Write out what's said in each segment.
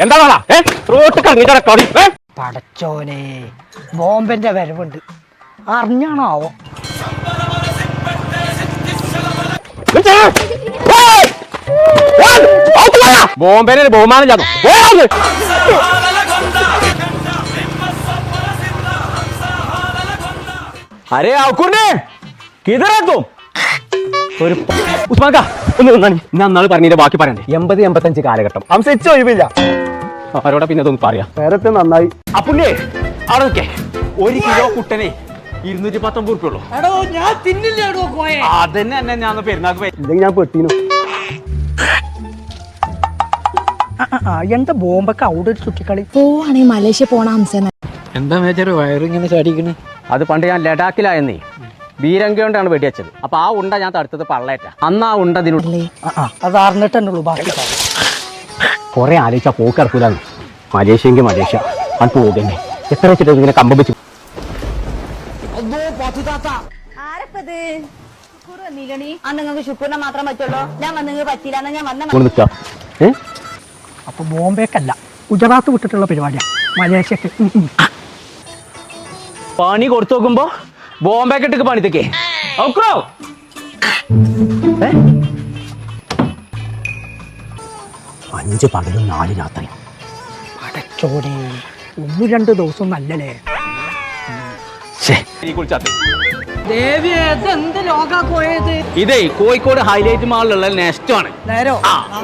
എന്താ ഏ റോട്ട് കറങ്ങിട്ടാ കളി ഏ പടച്ചോനെ ബോംബന്റെ വരവുണ്ട് അറിഞ്ഞാണാവോ ബോംബെനെ ബഹുമാനം ചാതു अरे आकुर्ने किधर है तुम ഒരു ഉസ്മാക്ക ഒന്ന് നിന്നാണ് ഞാൻ നാളെ പറഞ്ഞതിന്റെ ബാക്കി പറയണ്ടേ? എൺപത് എൺപത്തഞ്ച് കാലഘട്ടം. സംശയിച്ച ഒഴിവില്ല. അവരോടെ പിന്നെ അതൊന്നും പറയാ? നേരത്തെ നന്നായി. അപ്പുണ്ണിയെ അവിടെ നിൽക്കേ. ഒരു കിലോ കുട്ടനെ ഇരുന്നൂറ്റി പത്തൊമ്പത് റുപ്യ ഉള്ളൂ. എടോ ഞാൻ തിന്നില്ലേടോ കോയെ അതന്നെ തന്നെ ഞാൻ പെരുന്നാക്ക് പോയി. ഇല്ലെങ്കിൽ ഞാൻ പെട്ടീനു. എന്താ ബോംബൊക്കെ അവിടെ ഒരു ചുറ്റിക്കളി പോവാണെ മലേഷ്യ പോണ ഹംസന. എന്താ മേജർ വയറിങ്ങനെ ചാടിക്കണ്? അത് പണ്ട് ഞാൻ ലഡാക്കിലായെന്നേ ബീരങ്കി കൊണ്ടാണ് വെടിവെച്ചത്. അപ്പൊ ആ ഉണ്ട ഞാൻ തടുത്തത് പള്ളേറ്റ. അന്ന് ആ ഉണ്ട അല്ലേ? അത് അറിഞ്ഞിട്ട് തന്നെ ഉള്ളൂ ബാക്കി. കുറെ ആലോചിച്ചാ പോക്കിറക്കൂലെന്ന് മലേഷ്യയെങ്കിൽ മലേഷ്യ. അത് പോകുന്നെ എത്ര വെച്ചിട്ട് ഇങ്ങനെ കമ്പം വെച്ച് മാത്രം പറ്റുള്ളൂ. ഞാൻ വന്നു പറ്റില്ല ഞാൻ വന്ന അപ്പൊ ബോംബേക്കല്ല. ഗുജറാത്ത് വിട്ടിട്ടുള്ള പരിപാടിയാണ് മലേഷ്യക്ക്. പണി കൊടുത്തു നോക്കുമ്പോ ബോംബെ കെട്ടിക്ക് പണിത്തേക്കേ ഓക്കോ അഞ്ച് പകലും നാല് രാത്രി പടച്ചോടെ ഒന്ന് രണ്ട് ദിവസം നല്ലല്ലേ? ഇതേ കോഴിക്കോട് ഹൈലൈറ്റ് മാളിലുള്ള നെസ്റ്റ് ആണ് നേരോ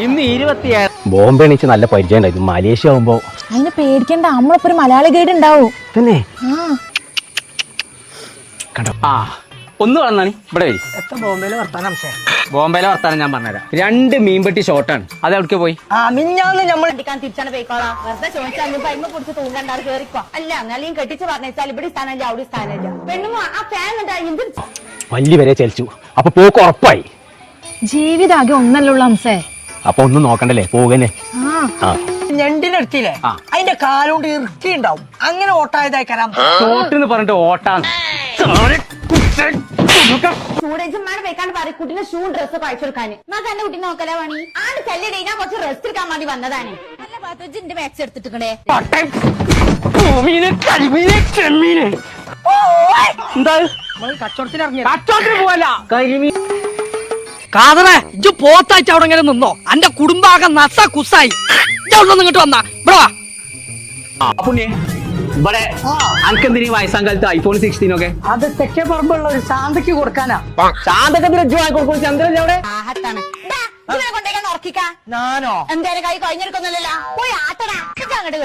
ഇന്ന് ഇരുപത്തിയേഴ് ബോംബെ എണീച്ച് നല്ല പരിചയം ഉണ്ടായിരുന്നു മലേഷ്യ ആവുമ്പോ. അതിന് പേടിക്കണ്ട നമ്മളൊപ്പം ഒരു മലയാളി ഗൈഡ് ഉണ്ടാവും തന്നെ? ആ. കണ്ടോ? ആ ഒന്ന് വന്നാണ് ഇവിടെ വരി. എത്ര ബോംബെയിൽ വർത്താനം ശേ ബോംബെയിലെ വർത്താനം ഞാൻ പറഞ്ഞുതരാം. രണ്ട് മീൻപെട്ടി ഷോർട്ടാണ് അത് എവിടേക്ക് പോയി? ആ മിഞ്ഞാന്ന് നമ്മൾ വണ്ടിക്കാൻ തിരിച്ചാണ് പോയിക്കോളാം. വെറുതെ ചോദിച്ചാൽ പൈമ പിടിച്ച് തൂങ്ങണ്ടാറ് കേറിക്കോ. അല്ല എന്നാലും കെട്ടിച്ച് പറഞ്ഞാൽ ഇവിടെ സ്ഥാനമില്ല അവിടെ സ്ഥാനമില്ല. പെണ്ണുമോ ആ ഫാൻ എന്ത് വരെ ചലിച്ചു. അപ്പൊ പോക്ക് ഉറപ്പായി. ജീവിതാകെ ഒന്നല്ലുള്ള അംസേ? അപ്പൊ ഒന്നും നോക്കണ്ടല്ലേ? പോകനെ ആ. ഞണ്ടിനെടുത്തില്ലേ? അതിന്റെ കാലുകൊണ്ട് ഇറുക്കി ഉണ്ടാവും അങ്ങനെ ഓട്ടായതായി കരാം. എന്ന് പറഞ്ഞിട്ട് ഓട്ടാണ് ചൂടേച്ചന്മാരെ പറയും കുട്ടിനെ ഷൂ ഡ്രസ്സ് കൊടുക്കാന്. നമുക്ക് എന്റെ കുട്ടി നോക്കലാ പണി? ആണ്ട് ചെല്ലി ഞാൻ കുറച്ച് റെസ്റ്റ് എടുക്കാൻ വേണ്ടി വന്നതാണ്. നല്ല പാത്തോജിന്റെ മാക്സ് എടുത്തിട്ടുണ്ടേ എന്താ? കച്ചവടത്തിന് പോവല്ല. കരിമീൻ. കാതറേ ഇജ്ജ് പോത്തായിട്ട് അവിടെ ഇങ്ങനെ നിന്നോ? അന്റെ കുടുംബാകെ നസ കുസായി. ഇജ്ജ് അവിടെ ഇങ്ങോട്ട് വന്നാ. ഇവിടെ വാ. ഇവിടെ അനക്കെന്തിനീ വയസ്സാം കാലത്ത് ഐഫോൺ സിക്സ്റ്റീൻ ഒക്കെ? അത് തെക്കേ പറമ്പുള്ള ഒരു ശാന്തയ്ക്ക് കൊടുക്കാനാ. ശാന്തകത്തിന് വാങ്ങിക്കൊടുക്കും വാങ്ങി കൊടുക്കും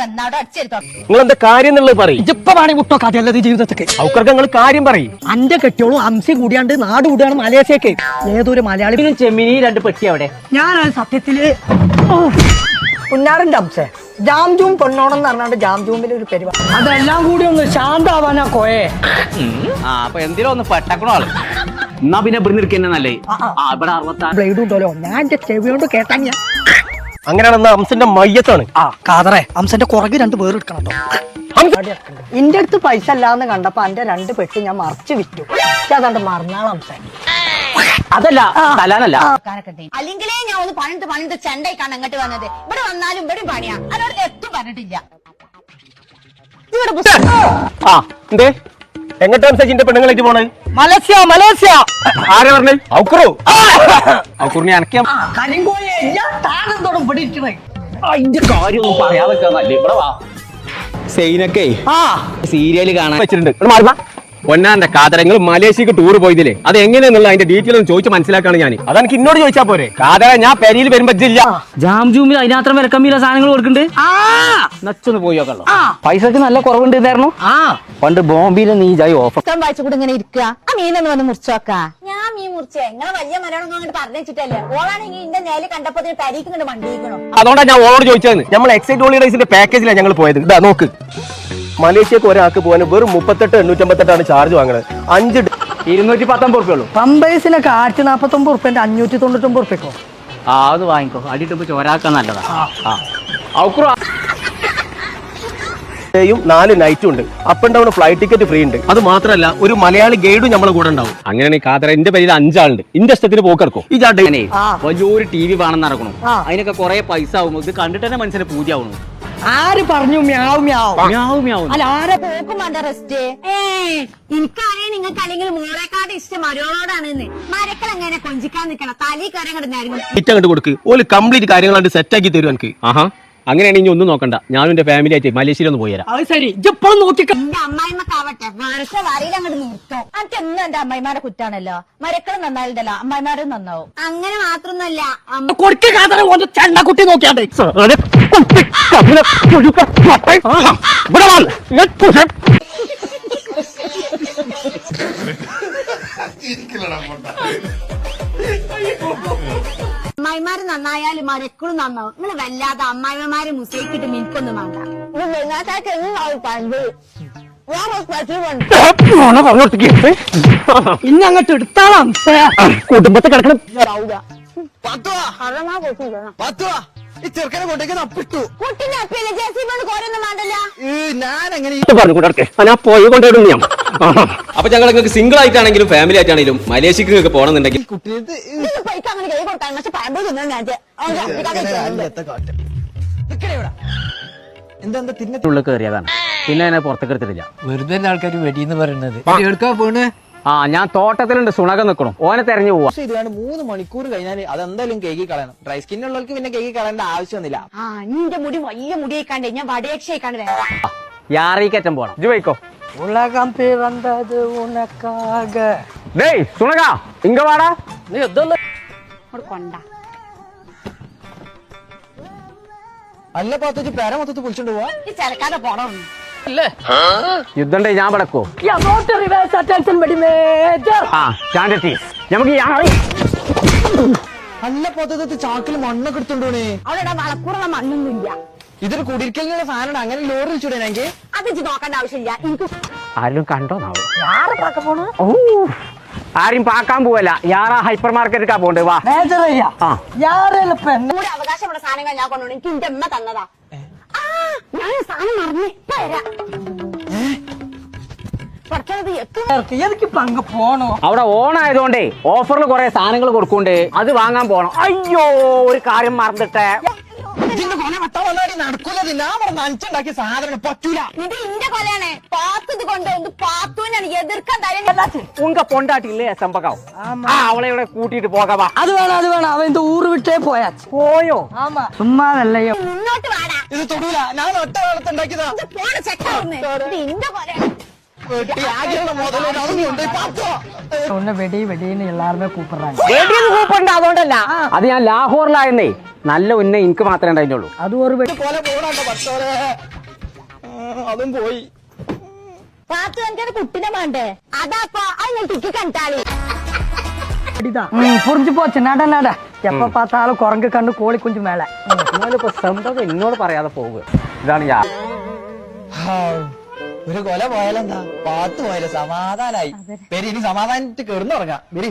വന്നാ അവിടെ കാര്യം എന്നുള്ളത് പറയും. ഇജ്ജിപ്പ വേണേ മുട്ടോ കാട്ടിയല്ലത് ജീവിതത്തേക്ക്. ഔക്കർക്ക് നിങ്ങൾ കാര്യം പറയും. അന്റെ കെട്ടിയോളും അംസി കൂടിയാണ്ട് നാട് കൂടിയാണ് മലേഷ്യക്ക്. ഏതൊരു മലയാളി ചെമ്മിനി രണ്ട് പെട്ടി അവിടെ. ഞാനത് സത്യത്തിൽ പുന്നാറിന്റെ അംശേ ജാംജൂം പൊന്നോണം എന്ന് പറഞ്ഞാണ്ട് ജാംജൂമിന്റെ ഒരു പരിപാടി അതെല്ലാം കൂടി ഒന്ന് ശാന്താവാനാ കോയെ. ആ അപ്പൊ എന്തിനാ ഒന്ന് പെട്ടക്കണോ എന്നാ പിന്നെ ഇവിടെ നിൽക്കുന്ന നല്ലേ? ആ ഇവിടെ അറുപത്താറ് ബ്ലേഡ് ഉണ്ടല്ലോ. ഞാൻ എന്റെ ചെവി കൊണ്ട് കേട്ടാ ഞാൻ. അങ്ങനെയാണെന്നാ അംസന്റെ മയ്യത്താണ്. ആ കാതറേ അംസന്റെ കുറക് രണ്ട് പേര് എടുക്കണം കേട്ടോ ഇന്റെ അടുത്ത് പൈസ അല്ലാന്ന് കണ്ടപ്പോ എന്റെ രണ്ട് പെട്ടി ഞാൻ മറച്ചു വിറ്റു. പക്ഷെ അതാണ്ട് മറന്നാളം അംസ. അതല്ല തലാനല്ല. അല്ലെങ്കിലേ ഞാൻ ഒന്ന് പണിത് പണിത് ചെണ്ടയ്ക്കാണ് അങ്ങോട്ട് വന്നത്. ഇവിടെ വന്നാലും ഇവിടെ പണിയാ. അതോട് എത്തും പറഞ്ഞിട്ടില്ല. ആ. എന്തേ? എങ്ങോട്ടാ അംസജിന്റെ പെണ്ണുങ്ങളായിട്ട് പോണേ? Malaysia Malaysia. ആരെ പറഞ്ഞേ? ഔക്കറോ ഔക്കുറിനെ കരിങ്കോയെ ഞാൻ കാര്യം ഒന്നും പറയാതെ നല്ലേ ഇവിടെ വാ. സെയിനൊക്കെ സീരിയൽ കാണാൻ വെച്ചിട്ടുണ്ട്. മാറുന്ന പൊന്നാന്റെ കാതരങ്ങൾ മലേഷ്യക്ക് ടൂർ പോയതില്ലേ അത് എങ്ങനെയെന്നുള്ള അതിന്റെ ഡീറ്റെയിൽ ഒന്ന് ചോദിച്ചു മനസ്സിലാക്കാണ് ഞാൻ അതെനിക്ക് ഇന്നോട് ചോദിച്ചാ പോരെ. കാതര ഞാൻ പെരിയിൽ വരുമ്പോ ജില്ല ജാം ജൂമിൽ അതിനകത്ര വിലക്കമ്മിയില്ല സാധനങ്ങൾ കൊടുക്കുന്നുണ്ട് ആ. നച്ചൊന്ന് പോയി നോക്കല്ലോ. പൈസക്ക് നല്ല കുറവുണ്ട് ഇതായിരുന്നു ആ. പണ്ട് ബോംബെയിലെ നീ ജായി ഓഫർ വായിച്ചു കൂടെ ഇങ്ങനെ ഇരിക്കുക. ആ മീനൊന്ന് വന്ന് മുറിച്ചോക്കാ ഞാൻ മീൻ മുറിച്ചേ. നിങ്ങളെ വലിയ മലയാളം അങ്ങോട്ട് പറഞ്ഞിട്ടല്ലേ ഓളാണെങ്കിൽ ഇന്റെ നേരെ കണ്ടപ്പോ പരിക്കുന്നുണ്ട് മണ്ടിയിക്കണോ അതുകൊണ്ടാണ് ഞാൻ ഓളോട് ചോദിച്ചത് നമ്മൾ എക്സൈറ്റ് ഹോളിഡേസിന്റെ പാക്കേജിലാണ് ഞങ്ങൾ പോയത്. ഇതാ നോക്ക്. മലേഷ്യക്ക് ഒരാൾക്ക് പോകാൻ വെറും മുപ്പത്തെട്ട് എണ്ണൂറ്റമ്പത്തെട്ടാണ് ചാർജ് വാങ്ങുന്നത് അഞ്ച് ഇരുന്നൂറ്റി പത്തൊമ്പത് റുപ്യ ഉള്ളൂ. പമ്പേഴ്സിനൊക്കെ ആയിരത്തി നാൽപ്പത്തൊമ്പത് ഉറുപ്പ്യന്റെ അഞ്ഞൂറ്റി തൊണ്ണൂറ്റൊമ്പത് റുപ്യക്കോ ആ അത് വാങ്ങിക്കോ. അടിയിട്ട് ചോരാക്കാൻ നല്ലതാ. ആ. ഔക്രോ ഡേയും നാല് നൈറ്റും ഉണ്ട്. Up and down flight ticket free ഉണ്ട്. അത് മാത്രമല്ല ഒരു മലയാളി ഗൈഡും നമ്മളെ കൂടെ ഉണ്ടാവും. അങ്ങനെയാണ് കാതറ എന്റെ പേരിൽ അഞ്ചാളുണ്ട്. ഇന്റെ ഇഷ്ടത്തിന് പോക്കെടുക്കും. ഈ ചാട്ടേ. വലിയൊരു ടി വി വേണം നടക്കണം. അതിനൊക്കെ കുറെ പൈസ ആവും. ഇത് കണ്ടിട്ട് തന്നെ മനസ്സിന് പൂജയാവണം ആര് പറഞ്ഞു മ്യാവ് മ്യാവ്? മ്യാവ് മ്യാവ്. അല്ല ആരെ പോക്കും വേണ്ട റെസ്റ്റ് ഏ എനിക്കറിയാം നിങ്ങൾക്ക് അല്ലെങ്കിൽ മോളെക്കാട് ഇഷ്ടം മരോളോടാണ് മരക്കൾ എങ്ങനെ കൊഞ്ചിക്കാൻ നിൽക്കണം? തലി കയറി കിടന്നായിരുന്നു കൊടുക്ക്. ഓൽ കംപ്ലീറ്റ് കാര്യങ്ങളാണ്ട് സെറ്റ് ആക്കി തരും എനിക്ക് ആഹാ. അങ്ങനെയാണെങ്കിൽ ഇനി ഒന്നും നോക്കണ്ട. ഞാനും എന്റെ ഫാമിലി ആയിട്ട് മലേഷ്യയിൽ ഒന്ന് പോയിരാം അത് ശരി. എന്റെ അമ്മായിമ്മക്കാവട്ടെ. വർഷ വരയിൽ അങ്ങോട്ട് നിർത്തും. അനക്ക് എന്നും എന്റെ അമ്മായിമാരെ കുറ്റാണല്ലോ. മരക്കൾ നന്നായിട്ടുണ്ടല്ലോ അമ്മായിമാരും നന്നാവും. അങ്ങനെ മാത്രമൊന്നുമല്ല അമ്മ കൊടുക്ക കാതറ ഒന്ന് ചെണ്ടക്കുട്ടി നോക്കിയാണ്ട്. അമ്മായിമാര് നന്നായാലും മരക്കളും നന്നാവും. നിങ്ങൾ വല്ലാതെ അമ്മായിമാര് മുസൈക്കിട്ട് മിനിക്കൊന്നും വേണ്ട. ഇനി അങ്ങോട്ട് എടുത്താളാം. കുടുംബത്തെ കിടക്കണം ഈ ചെറുക്കനെ കൊണ്ടേക്ക് അപ്പിട്ടു കുട്ടിന്റെ അപ്പിയിൽ ജെസി കൊണ്ട് കോരൊന്നും വേണ്ടല്ല. ഞാൻ എങ്ങനെ പറഞ്ഞു കൂടെ ഞാൻ പോയി ഞാൻ. അപ്പൊ ഞങ്ങൾ നിങ്ങൾക്ക് സിംഗിൾ ആയിട്ടാണെങ്കിലും ഫാമിലി ആയിട്ടാണെങ്കിലും മലേഷ്യക്ക് നിങ്ങൾക്ക് പോകണമെന്നുണ്ടെങ്കിൽ കുട്ടിയത് അങ്ങനെ കൈ കൊടുക്കാൻ പക്ഷെ പഴമ്പ് തിന്നാൻ ഞാൻ എന്താ എന്താ തിന്നെ ഉള്ളിൽ കയറിയതാണ്. പിന്നെ എന്നെ പുറത്തേക്ക് എടുത്തിട്ടില്ല. വെറുതെ ആൾക്കാർ വെടിയെന്ന് പറയുന്നത്? എടുക്കാൻ പോണ്? ആ ഞാൻ തോട്ടത്തിലുണ്ട് സുണകം നിൽക്കണം ഓനെ തെരഞ്ഞു പോവാ. പക്ഷെ ഇതാണ് മൂന്ന് മണിക്കൂർ കഴിഞ്ഞാൽ അതെന്തായാലും കേക്കി കളയണം. ഡ്രൈ സ്കിൻ ഉള്ളവർക്ക് പിന്നെ കേക്കി കളയേണ്ട ആവശ്യമൊന്നുമില്ല. ആ നിന്റെ മുടി വലിയ മുടി ആയിക്കാണ്ട് ഞാൻ വടയക്ഷയിക്കാണ്ട് യാറീക്കറ്റം പോണം. ഇജ്ജ് പോയിക്കോ. ഉലകം പിറന്നത് ഉനക്കാക. ഡേയ് സുണക ഇങ്ക വാടാ. നീ എന്തല്ല ഇവിടെ കൊണ്ട. അല്ല പാത്തു പേര മൊത്തത്തിൽ പൊളിച്ചോണ്ട് പോവാ. ഈ പോണം? യുദ്ധം ഞാൻ പടക്കോ നമുക്ക് നല്ല അല്ല പാത്തത്ത് ചാക്കിൽ മണ്ണൊക്കെ എടുത്തോണ്ടോണേ അവിടെ വളക്കൂറുള്ള മണ്ണൊന്നുമില്ല. ഇതൊരു കുടിരിക്കലിനുള്ള സാധനം അങ്ങനെ ലോറി വെച്ചൂടെ എനിക്ക് അത് ഇജ്ജ് നോക്കേണ്ട ആവശ്യമില്ല. എനിക്ക് ആരും കണ്ടോ ആറ് പാക്ക പോണു? ഓ ആരും പാക്കാൻ പോവല്ല. യാറാ ഹൈപ്പർ മാർക്കറ്റിക്കാ പോണ്ട് വാ. അവകാശമുള്ള സാധനങ്ങൾ ഞാൻ കൊണ്ടുപോകണം എനിക്ക് എന്റെ അമ്മ തന്നതാ. ഞാൻ സാധനം മറന്നു ഇപ്പൊ വരാം. പഠിച്ചത് എത്തും. എനിക്ക് പങ്ക് പോണോ? അവിടെ ഓണായതുകൊണ്ടേ ഓഫറിൽ കുറെ സാധനങ്ങൾ കൊടുക്കുന്നുണ്ട്. അത് വാങ്ങാൻ പോണം. അയ്യോ ഒരു കാര്യം മറന്നിട്ടെ. ഇതിന്റെ കൊല വട്ടാ വന്നാടി നടക്കൂല ഞാൻ പറഞ്ഞ നനച്ചുണ്ടാക്കിയ സാധനം പറ്റൂല. ഇത് ഇന്റെ കൊലയാണ്. പാത്തത് കൊണ്ട് ഒന്ന് പാത്തുവിനാണ് എതിർക്കാൻ തരം ഉങ്ക പൊണ്ടാട്ടില്ലേ സംഭവം ആ അവളെ ഇവിടെ കൂട്ടിട്ട് പോകാവാ അത് വേണം അത് വേണം. അവൻ ഇത് ഊറ് വിട്ടേ പോയാ. പോയോ? ആമാ. ചുമ്മാതല്ലയോ മുന്നോട്ട് വാടാ. ഇത് തൊടൂല. ഞാൻ ഒറ്റ കാലത്ത് അതുകൊണ്ടല്ല. അത് ഞാൻ ലാഹോറിലായെന്നേ നല്ല ഉന്ന എനിക്ക് മാത്രമേ ഉണ്ടായിരുന്നുള്ളൂ. അത് ஒரு വെടി പോലെ അതും പോയി. പാത്തു എനിക്കൊരു കുട്ടിനെ വേണ്ടേ അതാ അത് ഞാൻ തിക്കി കണ്ടാളി വെടിதான் புரிஞ்சு போச்சு എപ്പോ പാത്താളും കണ്ട് കോളിക്കുഞ്ചു മേളെ എന്നാലിപ്പോ സംഭവം എന്നോട് പറയാതെ പോവുക. ഇതാണ് ഞാൻ. ഒരു കൊല പോയാലെന്താ? പാത്തു പോയാലോ സമാധാനായി. ഇനി സമാധാനിട്ട് കിടന്നുറങ്ങാം വരി.